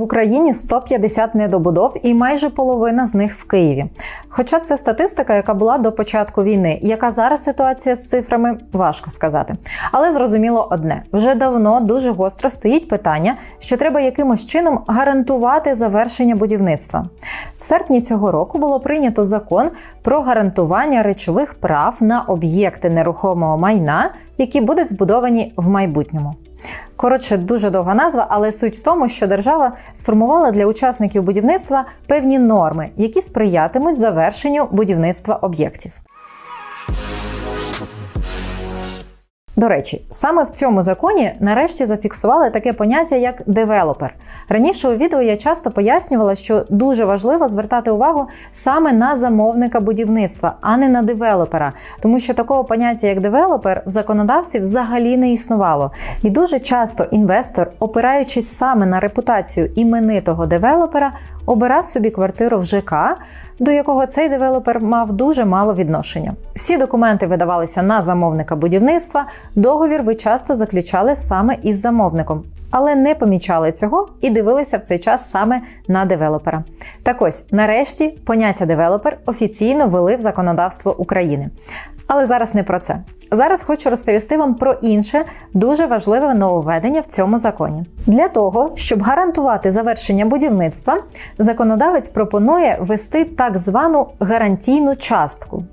В Україні 150 недобудов і майже половина з них в Києві. Хоча це статистика, яка була до початку війни. Яка зараз ситуація з цифрами, важко сказати. Але зрозуміло одне: вже давно дуже гостро стоїть питання, що треба якимось чином гарантувати завершення будівництва. В серпні цього року було прийнято закон про гарантування речових прав на об'єкти нерухомого майна, які будуть збудовані в майбутньому. Коротше, дуже довга назва, але суть в тому, що держава сформувала для учасників будівництва певні норми, які сприятимуть завершенню будівництва об'єктів. До речі, саме в цьому законі нарешті зафіксували таке поняття як девелопер. Раніше у відео я часто пояснювала, що дуже важливо звертати увагу саме на замовника будівництва, а не на девелопера, тому що такого поняття як девелопер в законодавстві взагалі не існувало. І дуже часто інвестор, опираючись саме на репутацію іменитого девелопера, обирав собі квартиру в ЖК, до якого цей девелопер мав дуже мало відношення. Всі документи видавалися на замовника будівництва. Договір ви часто заключали саме із замовником, але не помічали цього і дивилися в цей час саме на девелопера. Так ось, нарешті, поняття девелопер офіційно ввели в законодавство України. Але зараз не про це. Зараз хочу розповісти вам про інше дуже важливе нововведення в цьому законі. Для того, щоб гарантувати завершення будівництва, законодавець пропонує ввести так звану гарантійну частку.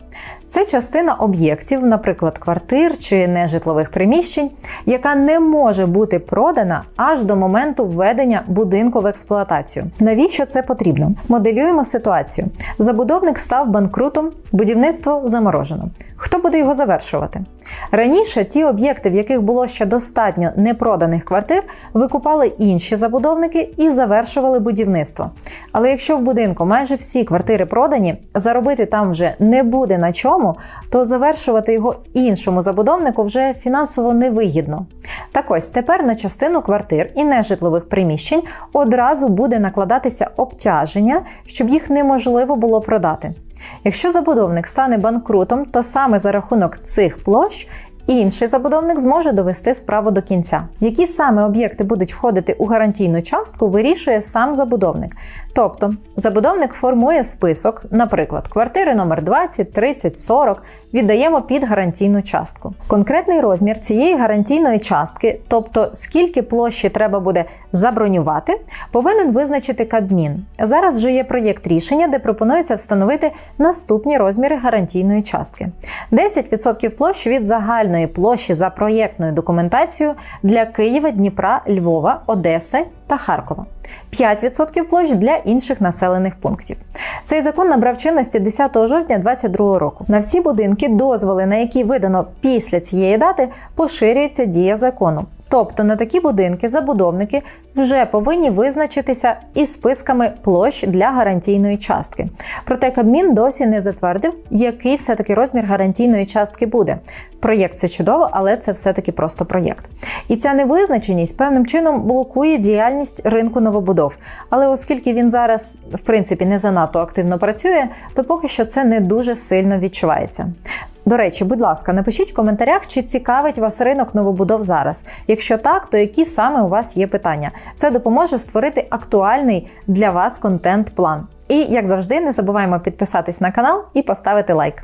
Це частина об'єктів, наприклад, квартир чи нежитлових приміщень, яка не може бути продана аж до моменту введення будинку в експлуатацію. Навіщо це потрібно? Моделюємо ситуацію. Забудовник став банкрутом, будівництво заморожено. Хто буде його завершувати? Раніше ті об'єкти, в яких було ще достатньо непроданих квартир, викупали інші забудовники і завершували будівництво. Але якщо в будинку майже всі квартири продані, заробити там вже не буде на чому, то завершувати його іншому забудовнику вже фінансово невигідно. Так ось тепер на частину квартир і нежитлових приміщень одразу буде накладатися обтяження, щоб їх неможливо було продати. Якщо забудовник стане банкрутом, то саме за рахунок цих площ інший забудовник зможе довести справу до кінця. Які саме об'єкти будуть входити у гарантійну частку, вирішує сам забудовник. Тобто забудовник формує список, наприклад, квартири номер 20, 30, 40, віддаємо під гарантійну частку. Конкретний розмір цієї гарантійної частки, тобто скільки площі треба буде забронювати, повинен визначити Кабмін. Зараз вже є проєкт рішення, де пропонується встановити наступні розміри гарантійної частки: 10% площі від загальної площі за проєктною документацією для Києва, Дніпра, Львова, Одеси та Харкова. 5% площ для інших населених пунктів. Цей закон набрав чинності 10 жовтня 2022 року. На всі будинки, дозволи, на які видано після цієї дати, поширюється дія закону. Тобто на такі будинки забудовники вже повинні визначитися із списками площ для гарантійної частки. Проте Кабмін досі не затвердив, який все-таки розмір гарантійної частки буде. Проєкт це чудово, але це все-таки просто проєкт. І ця невизначеність певним чином блокує діяльність ринку новобудов. Але оскільки він зараз, в принципі, не занадто активно працює, то поки що це не дуже сильно відчувається. До речі, будь ласка, напишіть в коментарях, чи цікавить вас ринок новобудов зараз. Якщо так, то які саме у вас є питання? Це допоможе створити актуальний для вас контент-план. І як завжди, не забуваємо підписатись на канал і поставити лайк.